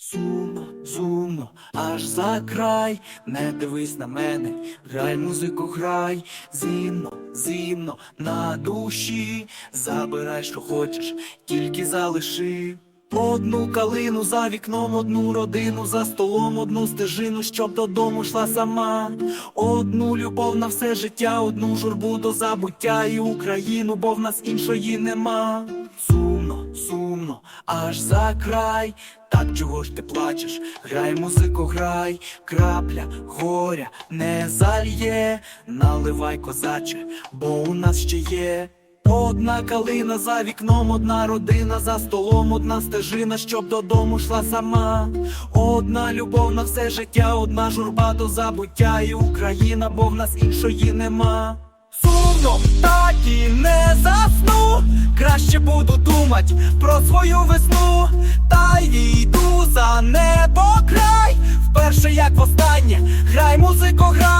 Сумно, сумно, аж за край, не дивись на мене, грай музику, грай, зимно, зимно на душі, забирай, що хочеш, тільки залиши. Одну калину за вікном, одну родину за столом, одну стежину, щоб додому йшла сама. Одну любов на все життя, одну журбу до забуття і Україну, бо в нас іншої нема. Сумно, аж за край. Так чого ж ти плачеш? Грай музику, грай, крапля горя не зальє, наливай козаче, бо у нас ще є. Одна калина за вікном, одна родина за столом, одна стежина, щоб додому йшла сама. Одна любов на все життя, одна журба до забуття і Україна, бо в нас іншої нема. Сумно, так і не. Краще буду думать про свою весну. Та йду за небо край. Вперше, як востаннє, грай музику, грай.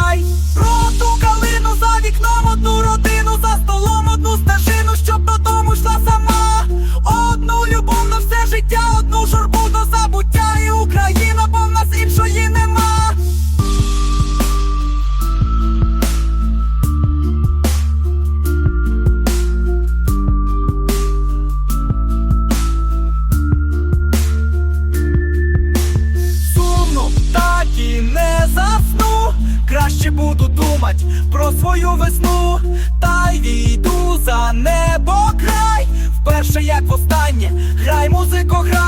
Думать про свою весну. Та й війду за небо край. Вперше, як востаннє, грай музику, грай.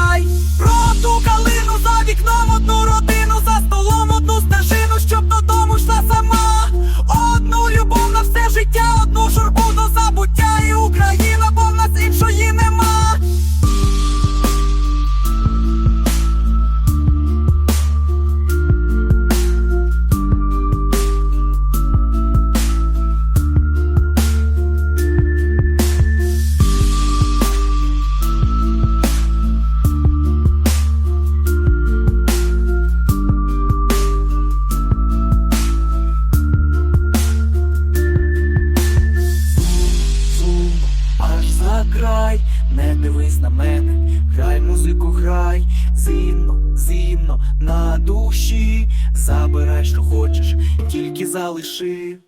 Аж край, не дивись на мене, грай музику, грай, зимно, зимно на душі, забирай, що хочеш, тільки залиши.